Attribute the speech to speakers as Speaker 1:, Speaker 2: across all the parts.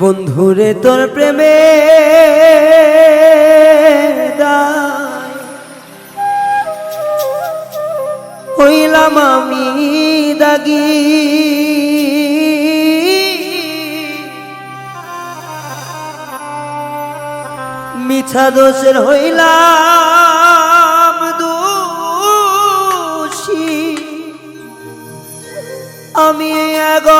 Speaker 1: বন্ধুরে তোর প্রেমে হইলাম আমি দাগি। মিছা দোষের হইলাম দোষী। আমি এগি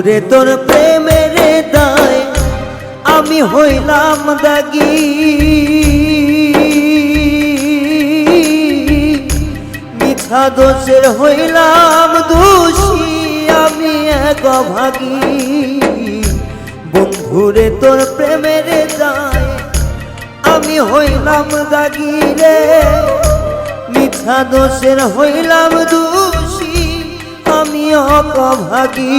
Speaker 1: বন্ধুরে তোর প্রেমের দায় আমি হইলাম দাগি। মিছা দোষের হইলাম দোষী, আমি এক ভাগি বন্ধুরে তোর প্রেমের দায় আমি হইলাম দাগি রে। মিথ্যা দোষের হইলাম দোষী, আমি অকভাগী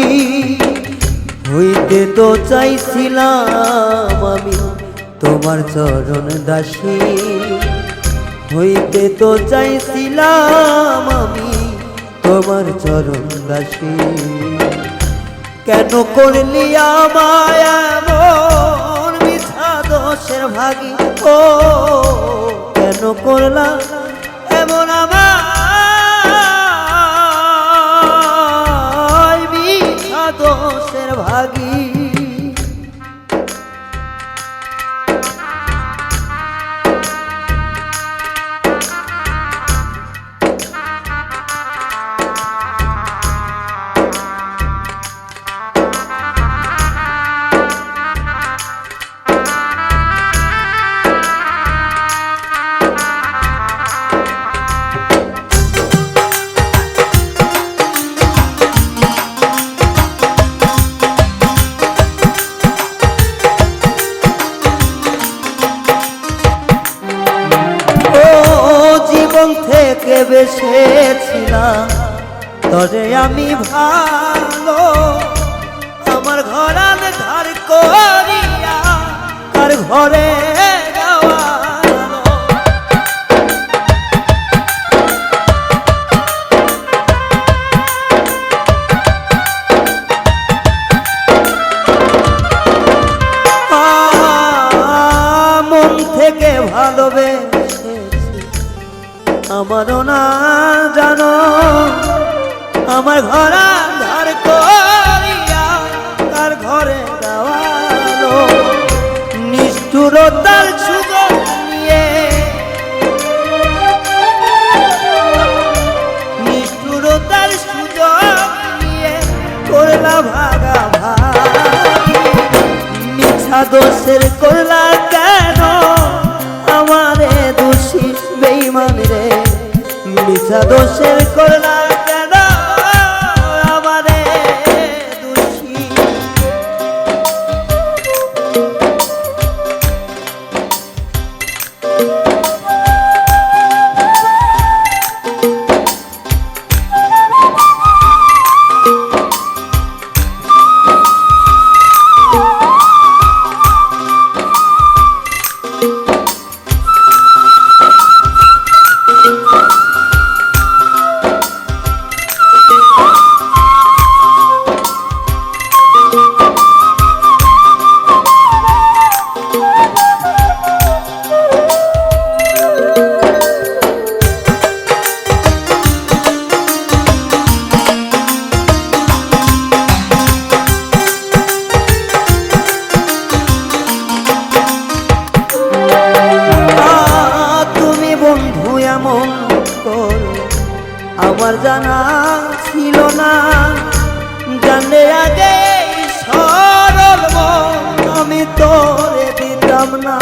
Speaker 1: হইতে তো চাইছিলাম আমি তোমার চরণ দাসী। হইতে তো চাইছিলাম আমি তোমার চরণ দাসী। কেন করলি আমায় এমন দোষের ভাগী? ও, কেন করলাম এমন আমার দোষের থেকে বেসেছিলাম তবে আমি ভালো আমার ঘর আমি ধার করিয়া তার ঘরে আমার ঘর ধার করিয়া তার ঘরে দেওয়ালো। নিষ্ঠুরতার সুযোগ নিয়ে। নিষ্ঠুরতার সুযোগ নিয়ে করলা ভাগা ভাগি। মিছা দোষের করলা কেন? আমারে দোষী বেইমান রে। মিছা দোষের করলা আমার জানা ছিল না। জানলে আগে সরল আমি তোরে দিতাম না।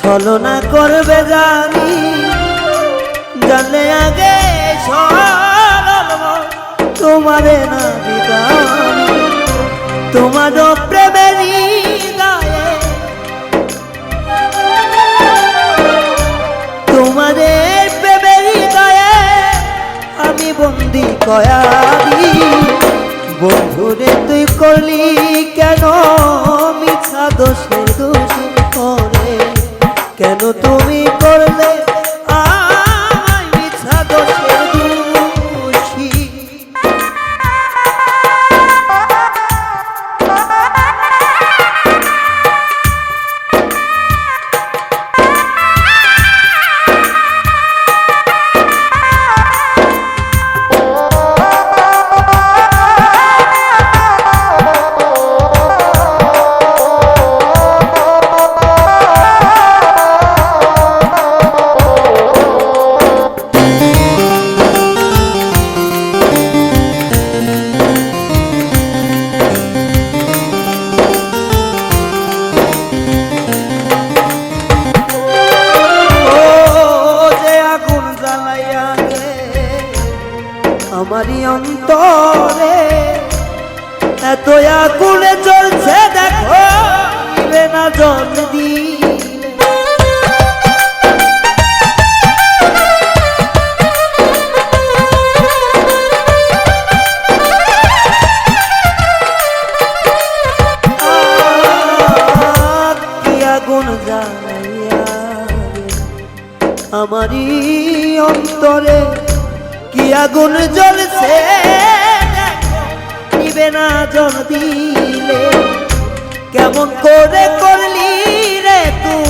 Speaker 1: ছলনা করবে জানি তোমারে না তোমার তোমাদের গায়ে আমি বন্দি কয়াদি বন্ধুরে তুই করলি কেন? মিছা দোষ জল দিলে আমারই অন্তরে কি আগুন জ্বলছে নিবে না জল দিলে কেমন করে করলি রে তুই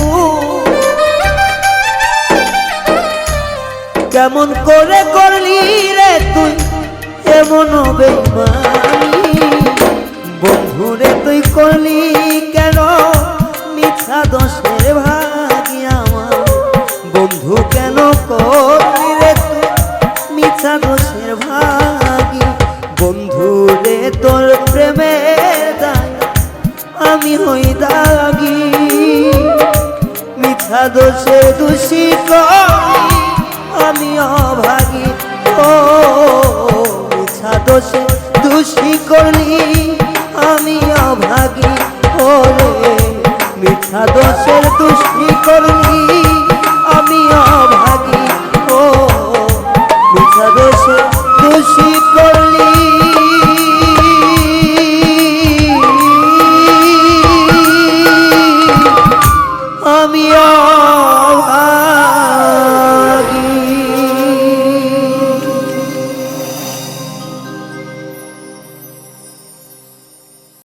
Speaker 1: কেমন করে করলি রে তুই? এমন বেমানি। বন্ধুরে তুই করলি কেন? মিথ্যা দোষের ভাগি আমার। বন্ধু কেন করলি দোষে দোষী করি আমি অভাগী ও মিছা দোষে